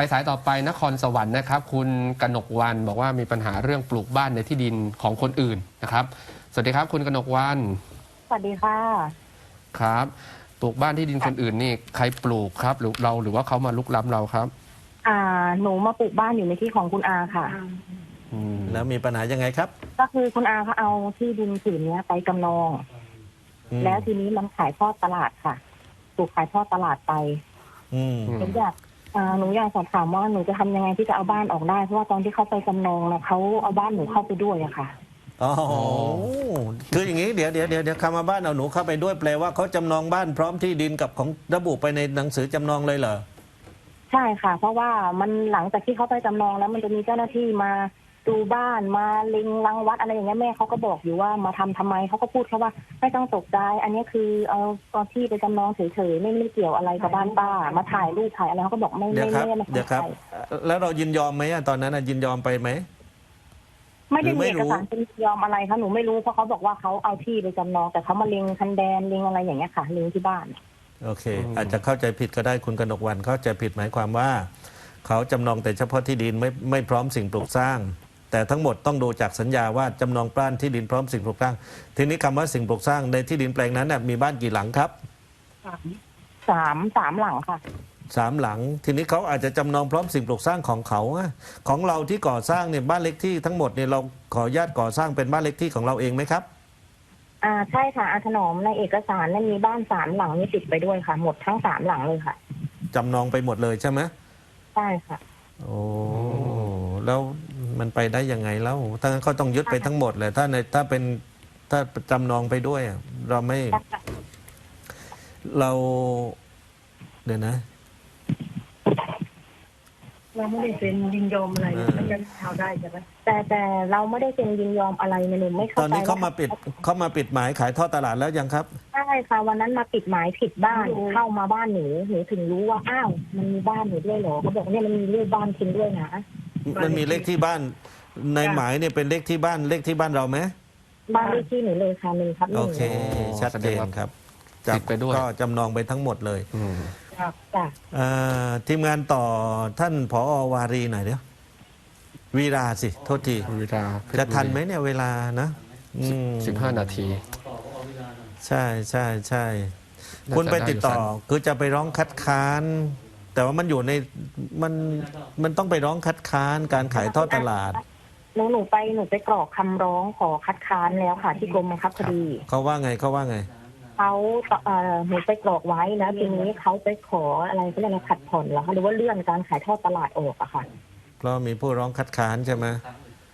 ไปสายต่อไปนครสวรรค์นะครับ คุณกนกวันบอกว่ามีปัญหาเรื่องปลูกบ้านในที่ดินของคนอื่นนะครับ สวัสดีครับ คุณกนกวันสวัสดีค่ะ ครับ ปลูกบ้านที่ดินคนอื่นนี่ใครปลูกครับ หรือเราหรือว่าเขามาลุกล้ำเราครับ อ่า หนูมาปลูกบ้านอยู่ในที่ของคุณอาค่ะ อืมแล้วมีปัญหายังไงครับก็คือคุณอาเขาเอาที่ดินผืนเนี้ยไปจำนอง อืมแล้วทีนี้มันขายทอดตลาดค่ะ ถูกขายทอดตลาดไปอืม หนูอยาก อ่าหนูอยากสอบถามว่าหนูจะทำยังไงที่จะเอาบ้านออกได้ เพราะว่าตอนที่เขาไปจำนองนะเขาเอาบ้านหนูเข้าไปด้วยอะค่ะ อ๋อคืออย่างนี้เดี๋ยวเดี๋ยวเดี๋ยวเดี๋ยวคำว่าบ้านเอาหนูเข้าไปด้วยแปลว่าเขาจำนองบ้านพร้อมที่ดินกับของระบุไปในหนังสือจำนองเลยเหรอ ใช่ค่ะ เพราะว่ามันหลังจากที่เขาไปจำนองแล้วมันจะมีเจ้าหน้าที่มา ดูบ้านมาเล็งรังวัดอะไรอย่างเงี้ยแม่เขาก็บอกอยู่ว่ามาทำทำไมเขาก็พูดแค่ว่า ไม่ต้องตกใจอันนี้คือเอาเอาที่ไปจำนองเฉยๆไม่ไม่เกี่ยวอะไรกับบ้านป้า มาถ่ายรูปถ่ายอะไรเขาก็บอกไม่เดี๋ยวไม่ครับ ไม่ได้มาเดี๋ยวทำครับอะไรแล้วเรายินยอมไหมอะตอนนั้นอะยินยอมไปไหม ไม่ได้หรือไม่มีเอรู้ กสารเป็นยอมอะไรคะหนูไม่รู้เพราะเขาบอกว่าเขาเอาที่ไปจำนองแต่เขามาเล็งคันแดนเล็งอะไรอย่างเงี้ยค่ะเล็งที่บ้าน โอเคอาจจะเข้าใจผิดก็ได้คุณกนกวันเข้าใจผิดหมายความว่า เขาจำนองแต่เฉพาะที่ดินไม่ไม่พร้อมสิ่งปลูกสร้าง แต่ทั้งหมดต้องดูจากสัญญาว่าจำนองปล้านที่ดินพร้อมสิ่งปลูกสร้าง ทีนี้คำว่าสิ่งปลูกสร้างในที่ดินแปลงนั้นน่ะมีบ้านกี่หลังครับสามสามหลังค่ะสามหลัง ทีนี้เขาอาจจะจำนองพร้อมสิ่งปลูกสร้างของเขาอะของเราที่ก่อสร้างเนี่ยบ้านเล็กที่ทั้งหมดเนี่ยเราขออนุญาตก่อสร้างเป็นบ้านเล็กที่ของเราเองไหมครับ อ่าใช่ค่ะอาถนอมในเอกสารนั้นมีบ้านสามหลังนี่ติดไปด้วยค่ะ หมดทั้งสามหลังเลยค่ะจำนองไปหมดเลยใช่ไหมใช่ค่ะ โอ้แล้ว มันไปได้ยังไงแล้วถ้างั้นเขาต้องยึดไปทั้งหมดเลยถ้าในถ้าเป็นถ้าจำนองไปด้วยอะเราไม่ เราเดี๋ยวนะ เราไม่ได้เซ็นยินยอมอะไรเออมันจะเอาได้ใช่ไหมแต่แต่เราไม่ได้เซ็นยินยอมอะไรนะหนูไม่ตเข้าอนใจนี้เขามาปิดเขามาปิดหมายขายทอดตลาดแล้วยังครับ ใช่ค่ะวันนั้นมาปิดหมายผิดบ้านเข้ามาบ้านหนูหนูถึงรู้ว่าอ้าวมันมีบ้านหนูด้วยเหรอเขาบอกเนี่ยมันมีรูปบ้านคินด้วยนะ มันมีเลขที่บ้าน ในหมายเนี่ยเป็นเลขที่บ้านเลขที่บ้านเราไหมบ้านเลขที่หนูเลยค่ะหนึ่งครับหโอนึ่งเค ชัดเจนครับติดไปด้วย ก็จำนองไปทั้งหมดเลยอืม ครับจ้ะเอ่อทีมงานต่อท่านผอวารีหน่อยเดี๋ยววีราสิ โทษทีเวลาเพชรจะทันบุรีไหมเนี่ยเวลานะอืมสิบห้านาที ใช่ใช่ใช่น่าจะคุณไปติดต่อได้อยู่คือจะไปร้องคัดค้าน แต่ว่ามันอยู่ในมันมันต้องไปร้องคัดค้านการขายทอดตลาด หนูหนูไปหนูไปกรอกคำร้องขอคัดค้านแล้วค่ะ ที่กรมบังคับคดีเขาว่าไงเขาว่าไง เขาเอ่อหนูไปกรอกไว้แล้วทีนี้เขาไปขออะไรก็เรียกอะไรผัดผ่อนเหรอคะหรือว่าเลื่อนการขายทอดตลาดออกอะค่ะเพราะมีผู้ร้องคัดค้านใช่ไหม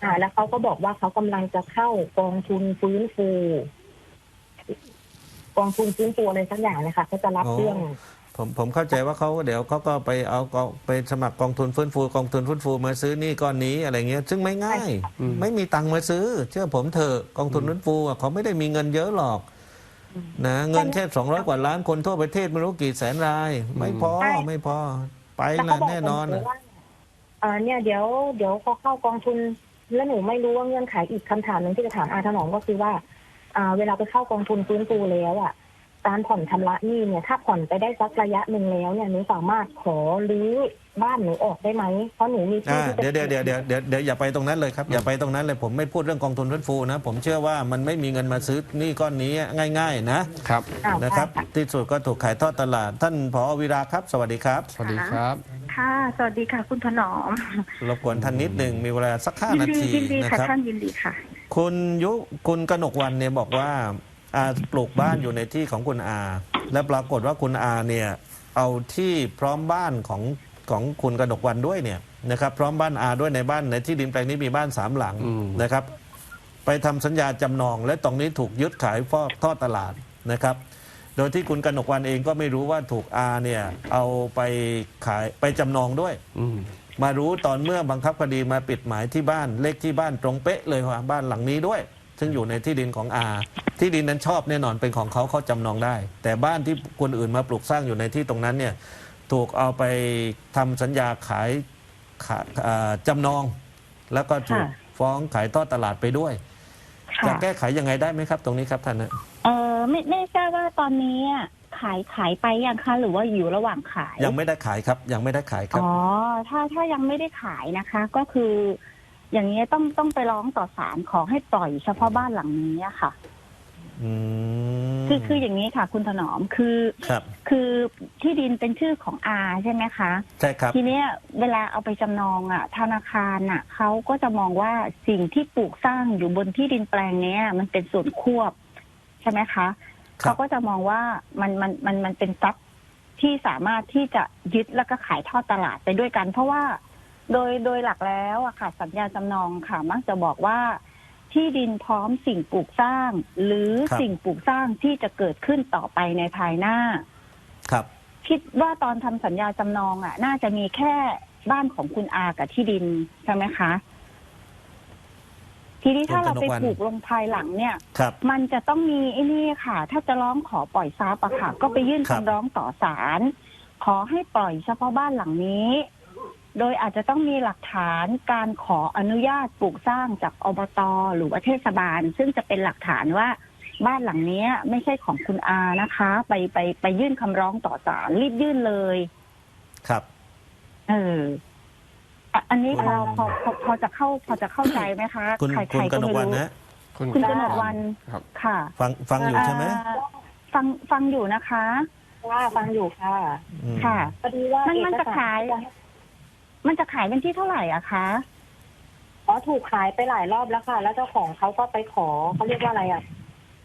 อ่าแล้วเขาก็บอกว่าเขากำลังจะเข้ากองทุนฟื้นฟูกองทุนฟื้นฟูอะไรสักอย่างเลยค่ะเขาจะรับเรื่อง ผมผมเข้าใจว่าเขาเดี๋ยวเขาก็ไปเอาก็ไปสมัครกองทุนฟื้นฟูกองทุนฟื้นฟูมาซื้อหนี่ก้อนนี้อะไรเงี้ย ซึ่งไม่ง่ายอืมไม่มีตังค์มาซื้อ เชื่อผมเถอะกองทุนฟื้นฟูอะเขาไม่ได้มีเงินเยอะหรอกนะเงินแค่สองร้อยกว่าล้านคนทั่วประเทศไม่รู้กี่แสนราย ไม่พอใช่ไม่พอไปแล้วนะเขาบอกแน่นอนหอะว่าเออเนี่ยเดี๋ยวเดี๋ยวพอเข้ากองทุนแล้วหนูไม่รู้ว่าเงื่อนไขอีกคำถามหนึ่งที่จะถามอาถนอมก็คือว่าอ่าเวลาไปเข้ากองทุนฟื้นฟูแล้วอะ การผ่อนชำระหนี้เนี่ยถ้าผ่อนไปได้สักระยะหนึ่งแล้วเนี่ยหนูสามารถขอรื้อบ้านหนูออกได้ไหมเพราะหนูมีที่อ่าที่จะ เดี๋ยวเดี๋ยวเดี๋ยวเดี๋ยวเดี๋ยวเดี๋ยวอย่าไปตรงนั้นเลยครับอย่าไปตรงนั้นเลยผมไม่พูดเรื่องกองทุนฟื้นฟูนะ ผมเชื่อว่ามันไม่มีเงินมาซื้อหนี่ก้อนนี้ง่าย ๆ นะครับ อ้าวนะครับ ใช่ที่สุดก็ถูกขายทอดตลาด ท่านผอวิราครับ สวัสดีครับ สวัสดีครับ ค่ะ สวัสดีค่ะ คุณถนอมรบกวนท่านนิดหนึ่งมีเวลาสักห้ายินาดีทียินดีนะค่ะครับ ท่านยินดีค่ะ คุณยุคุณกนกวันเนี่ยบอกว่า อาปลูกบ้านอยู่ในที่ของคุณอา และปรากฏว่าคุณอาเนี่ยเอาที่พร้อมบ้านของของคุณกนกวันด้วยเนี่ยนะครับพร้อมบ้านอาด้วยในบ้านในที่ดินแปลงนี้มีบ้านสามหลังอืมนะครับ ไปทำสัญญาจำนอง และตรงนี้ถูกยึดขายฟอกทอดตลาดนะครับ โดยที่คุณกนกวันเองก็ไม่รู้ว่าถูกอาเนี่ยเอาไปขายไปจำนองด้วยอืมมารู้ตอนเมื่อบังคับคดีมาปิดหมายที่บ้านเลขที่บ้านตรงเป๊ะเลยว่าบ้านหลังนี้ด้วย ซึ่งอยู่ในที่ดินของอาที่ดินนั้นชอบแน่นอนเป็นของเขาเขาจำนองได้ แต่บ้านที่คนอื่นมาปลูกสร้างอยู่ในที่ตรงนั้นเนี่ยถูกเอาไปทำสัญญาขายขายอ่าจำนอง แล้วก็ถูกค่ะ ฟ้องขายทอดตลาดไปด้วย จะค่ะแก้ไขยังไงได้ไหมครับ ตรงนี้ครับท่านนะเออไม่ไม่ทราบว่าตอนนี้อะใครายขายไปยังคะหรือว่าอยู่ระหว่างขาย ยังไม่ได้ขายครับ ยังไม่ได้ขายครับ อ๋อ ถ้าถ้ายังไม่ได้ขายนะคะ ก็คือ อย่างนี้ยต้องต้องไปร้องต่อศาลขอให้ปล่อยเฉพาะบ้านหลังนี้อะค่ะ อืมคือคืออย่างนี้ค่ะ คุณถนอมคือครับ คือที่ดินเป็นชื่อของอาใช่ไหมคะ ใช่ครับ ทีเนี้ยเวลาเอาไปจำนองอะธนาคารอะเขาก็จะมองว่าสิ่งที่ปลูกสร้างอยู่บนที่ดินแปลงเนี้ย มันเป็นส่วนควบ ใช่ไหมคะครับ เขาก็จะมองว่ามันมันมันมันเป็นทรัพย์ที่สามารถที่จะยึดแล้วก็ขายทอดตลาดไปด้วยกัน เพราะว่า โดยโดยหลักแล้วอะค่ะ สัญญาจำนองค่ะ มักจะบอกว่า ที่ดินพร้อมสิ่งปลูกสร้าง หรือครับ สิ่งปลูกสร้างที่จะเกิดขึ้นต่อไปในภายหน้า ครับ คิดว่าตอนทำสัญญาจำนองอะ น่าจะมีแค่บ้านของคุณอากับที่ดินใช่ไหมคะ ทีนี้ถ้าเราไปปลูกลงภายหลังเนี่ย ครับ มันจะต้องมีไอ้นี่ค่ะ ถ้าจะร้องขอปล่อยทรัพย์อะค่ะ ก็ไปยื่นครับ คำร้องต่อศาลขอให้ปล่อยเฉพาะบ้านหลังนี้ โดยอาจจะต้องมีหลักฐานการขออนุญาตปลูกสร้างจากอบตหรือว่าเทศบาล ซึ่งจะเป็นหลักฐานว่าบ้านหลังเนี้ยไม่ใช่ของคุณอานะคะ ไปไปไปยื่นคำร้องต่อศาลรีบยื่นเลย ครับ เอออะอันนี้พออืมพอพอพอจะเข้าพอจะเข้าใจไหมคะคุณใครคุณใครกก็นไม่กวันรู้นะคุณคุณกนกวันครับ ค่ะ ฟังฟังอยู่ใช่ไหมเอ่อฟังฟังอยู่นะคะ ว่าฟังอยู่ค่ะอืมค่ะพอดีว่ามันมันจะขาย มันจะขายเป็นที่เท่าไหร่อะคะอ๋อถูกขายไปหลายรอบแล้วค่ะ แล้วเจ้าของเขาก็ไปขอเขาเรียกว่าอะไรอะ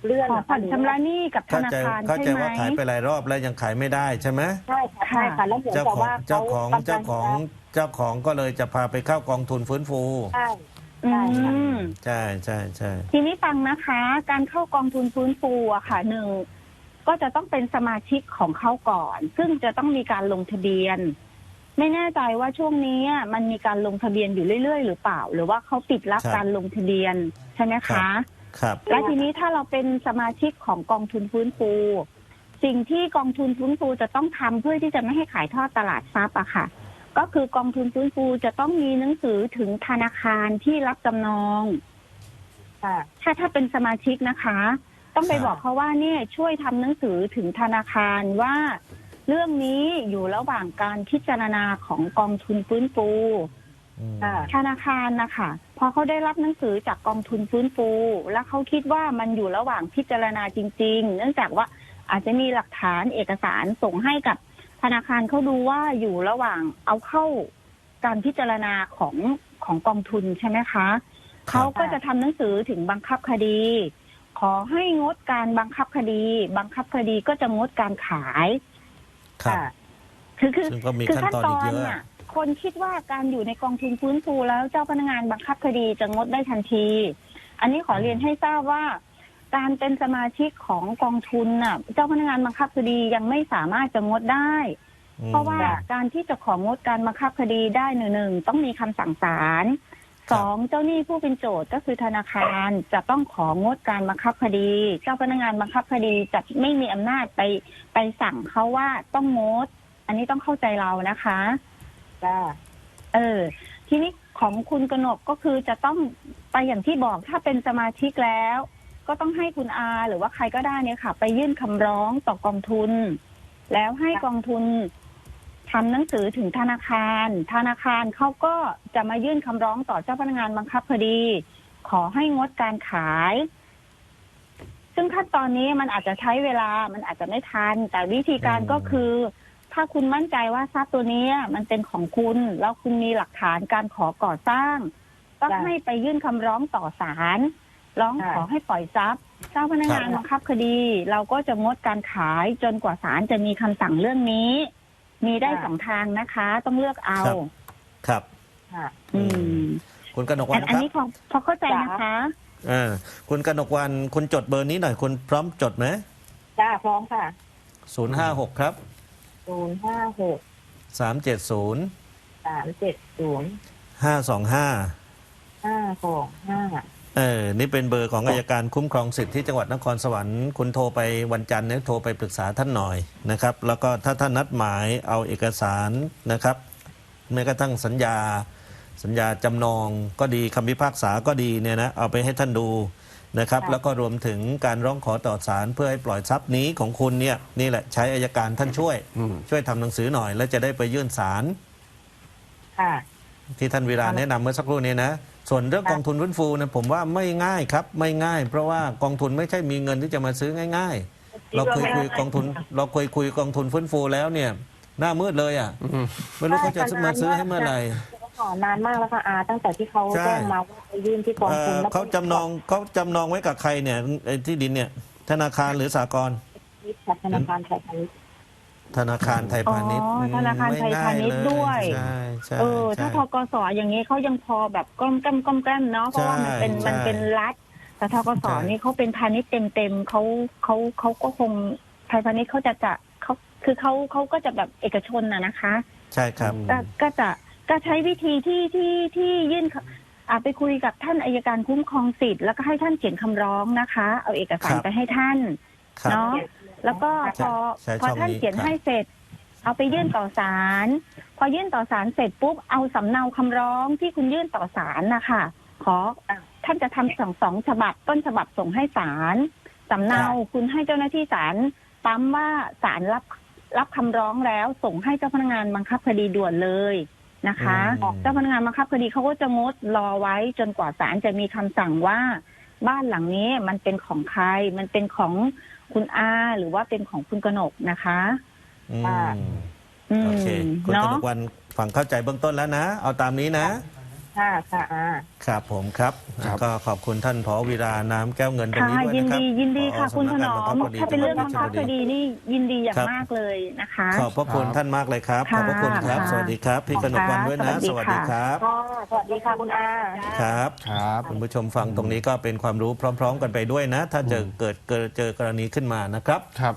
เลื่อนขอเหรอผ่คะอนหรือชำระหนี้กับธเข้านาใจคารเข้าใช่ใจไหม ว่าขายไปหลายรอบแล้วยังขายไม่ได้ใช่ไหมใช่ค่ะใช่ค่ะแล้วเหมือนเจ้ากับของว่าเจ้าของกำลัเจ้าของจะเจ้าของก็เลยจะพาไปเข้ากองทุนฟื้นฟู ใช่ อืใช่ค่ะมใช่ใช่ใช่ ทีนี้ฟังนะคะ การเข้ากองทุนฟื้นฟูอะค่ะหนึ่งก็จะต้องเป็นสมาชิกของเขาก่อน ซึ่งจะต้องมีการลงทะเบียน ไม่แน่ใจว่าช่วงนี้มันมีการลงทะเบียนอยู่เรื่อย ๆ หรือเปล่า หรือว่าเขาปิดรับการลงทะเบียนใช่ไหมคะ ครับ และทีนี้ถ้าเราเป็นสมาชิกของกองทุนฟื้นฟู สิ่งที่กองทุนฟื้นฟูจะต้องทำเพื่อที่จะไม่ให้ขายทอดตลาดทรัพย์อะค่ะ ก็คือกองทุนฟื้นฟูจะต้องมีหนังสือถึงธนาคารที่รับจำนองค่ะถ้าถ้าเป็นสมาชิกนะคะ ต้องไปครับบอกเขาว่าเนี่ยช่วยทำหนังสือถึงธนาคารว่า เรื่องนี้อยู่ระหว่างการพิจารณาของกองทุนฟื้นฟูอืมค่ะธนาคารนะคะพอเขาได้รับหนังสือจากกองทุนฟื้นฟู แล้วเขาคิดว่ามันอยู่ระหว่างพิจารณาจริง ๆ เนื่องจากว่าอาจจะมีหลักฐานเอกสารส่งให้กับธนาคารเขาดูว่าอยู่ระหว่างเอาเข้าการพิจารณาของของกองทุนใช่ไหมคะครับเขาก็จะทำหนังสือถึงบังคับคดี ขอให้งดการบังคับคดี บังคับคดีก็จะงดการขาย ครับ ค่ะคือคือซึ่งก็มีคือขั้นขั้นตอนตอีอกนเยอะ น่ะคนคิดว่าการอยู่ในกองทุนฟื้นฟูแล้วเจ้าพนักงานบังคับคดีจะงดได้ทันที อันนี้ขอเรียนให้ทราบว่า การเป็นสมาชิกของกองทุนน่ะ เจ้าพนักงานบังคับคดียังไม่สามารถจะงดได้อืมเพราะว่าการที่จะของงดการบังคับคดีได้หนึ่งหนึ่งต้องมีคำสั่งศาลครับ สองเจ้าหนี้ผู้เป็นโจทย์ก็คือธนาคารจะต้องของงดการบังคับคดี เจ้าพนักงานบังคับคดีจะไม่มีอำนาจไปไปสั่งเขาว่าต้องงด อันนี้ต้องเข้าใจเรานะคะจ้าเออ ทีนี้ของคุณกนกก็คือจะต้องไปอย่างที่บอกถ้าเป็นสมาชิกแล้ว ก็ต้องให้คุณอาหรือว่าใครก็ได้เนี่ยค่ะ ไปยื่นคำร้องต่อกองทุน แล้วให้กองทุน ทำหนังสือถึงธนาคาร ธนาคารเขาก็จะมายื่นคำร้องต่อเจ้าพนักงานบังคับคดี ขอให้งดการขาย ซึ่งขั้นตอนนี้มันอาจจะใช้เวลา มันอาจจะไม่ทัน แต่วิธีการก็คือ ถ้าคุณมั่นใจว่าทรัพย์ตัวนี้มันเป็นของคุณ แล้วคุณมีหลักฐานการขอก่อสร้าง ก็ให้ไปยื่นคำร้องต่อศาล ร้องขอให้ปล่อยทรัพย์ เจ้าพนักงานบังคับคดี เราก็จะงดการขายจนกว่าศาลจะมีคำสั่งเรื่องนี้ มีได้สองทางนะคะ ต้องเลือกเอาครับค่ะ อืมคุณกนกอัวันนอันครับนี้พอพอเข้าใจนะคะเออคุณกนกวันคุณจดเบอร์นี้หน่อยคุณพร้อมจดไหมจ้าพร้อมค่ะศูนย์ห้าหกครับศูนย์ห้าหกสามเจ็ดศูนย์สามเจ็ดศูนย์ห้าสองห้าห้าสองห้า เออ นี่เป็นเบอร์ของอายการคุ้มครองสิทธิ์ที่จังหวัดนครสวรรค์ คุณโทรไปวันจันทร์เนี่ยโทรไปปรึกษาท่านหน่อยนะครับ แล้วก็ถ้าท่านนัดหมายเอาเอกสารนะครับแม้กระทั่งสัญญา สัญญาจำนองก็ดีคำพิพากษาก็ดีเนี่ยนะเอาไปให้ท่านดูนะครับค่ะแล้วก็รวมถึงการร้องขอต่อศาลเพื่อให้ปล่อยทรัพย์นี้ของคุณเนี่ยนี่แหละใช้อายการท่านช่วยอืมช่วยทำหนังสือหน่อย แล้วจะได้ไปยื่นศาลค่ะ ที่ท่านวิราค่ะแนะนำเมื่อสักครู่นี้นะ ส่วนเรื่องค่ะกองทุนฟื้นฟูนะผมว่าไม่ง่ายครับ ไม่ง่าย เพราะว่ากองทุนไม่ใช่มีเงินที่จะมาซื้อง่าย ๆ เราเคยคุยกองทุน เราเคยคุยกองทุนฟื้นฟูแล้วเนี่ย หน้ามืดเลยอะอืมไม่รู้เขาจะมาซื้อให้เมื่อไหร่ก่อนนานมากแล้วค่ะอาตั้งแต่ที่เขาใช่แจ้งมาว่าไปยื่นที่กองเอ่ทุนอแล้วก็เขาจำนองเขาจำนองไว้กับใครเนี่ยไอ้ที่ดินเนี่ย ธนาคารหรือสากลจากธนาคารไทยพาณิชย์ ธนาคารไทยพาณิชย์อ๋อธนาคารไทยพาณิชย์ไม่ง่เลด้วยใช่ใช่เออถ้าใช่ทกสอย่างนี้เขายังพอแบบก้มแก้มก้มแก้มเนาะเพราะว่ามันเป็นใช่มันเป็นรัฐแต่ทกสใช่นี่เขาเป็นพาณิชย์เต็มๆเขาเขาเขาก็คงไทยพาณิชย์เขาจะจะเขาคือเขาเขาก็จะแบบเอกชนน่ะนะคะ ใช่ครับก็ก็จะก็ใช้วิธีที่ที่ที่ยื่นคอ่าไปคุยกับท่านอายการคุ้มครองสิทธิ์แล้วก็ให้ท่านเขียนคำร้องนะคะ เอาเอกสารครับไปให้ท่านครับเนาะ แล้วก็พอใช่พอช่องท่านนี้เขียนครับ ให้เสร็จ เอาไปยื่นต่อศาลพอยื่นต่อศาลเสร็จปุ๊บเอาสำเนาคำร้องที่คุณยื่นต่อศาลนะคะขอท่านจะทำสองสองฉบับต้นฉบับส่งให้ศาลสำเนาคุณให้เจ้าหน้าที่ศาลปั๊มว่าศาลรับรับคำร้องแล้วส่งให้เจ้าพนักงานบังคับคดีด่วนเลยนะคะ อืม เจ้าพนักงานบังคับคดีเขาก็จะงดรอไว้จนกว่าศาลจะมีคำสั่งว่า บ้านหลังนี้มันเป็นของใคร มันเป็นของ คุณอาหรือว่าเป็นของคุณกนกนะคะอืมอ่าอืมโอเค คุณกเนาะนกวันฟังเข้าใจเบื้องต้นแล้วนะ เอาตามนี้นะ ค่ะ ค่ะอาครับผมครับ ครับ ก็ขอบคุณท่านผอวีราน้ำแก้วเงินตรงค่ะ นี้ด้วยยินนะครับดี ยินดีค่ะ ผอคุณถนอสำมกงบังคับคดีถ้าเป็นเรื่องจับัหงวัดคับชลคบุรี ดีนี่ยินดีอย่างครับมากเลยนะคะ ขอบพระคุณครับท่านมากเลยครับขค่ะอบพระคุณครับ ค่ะสวัสดีครับ พี่กนกวันด้วยนะค่ะสสวัวัสสดีดีคค่ะ รับ ค่ะสวัสดีค่ะคุณอา ครับ ครับ คุณผู้ชมฟังตรงนี้ก็เป็นความรู้พร้อม ๆ กันไปด้วยนะ ถ้าเจอเกิดเกิดเจอกรณีขึ้นมานะครับ ครับ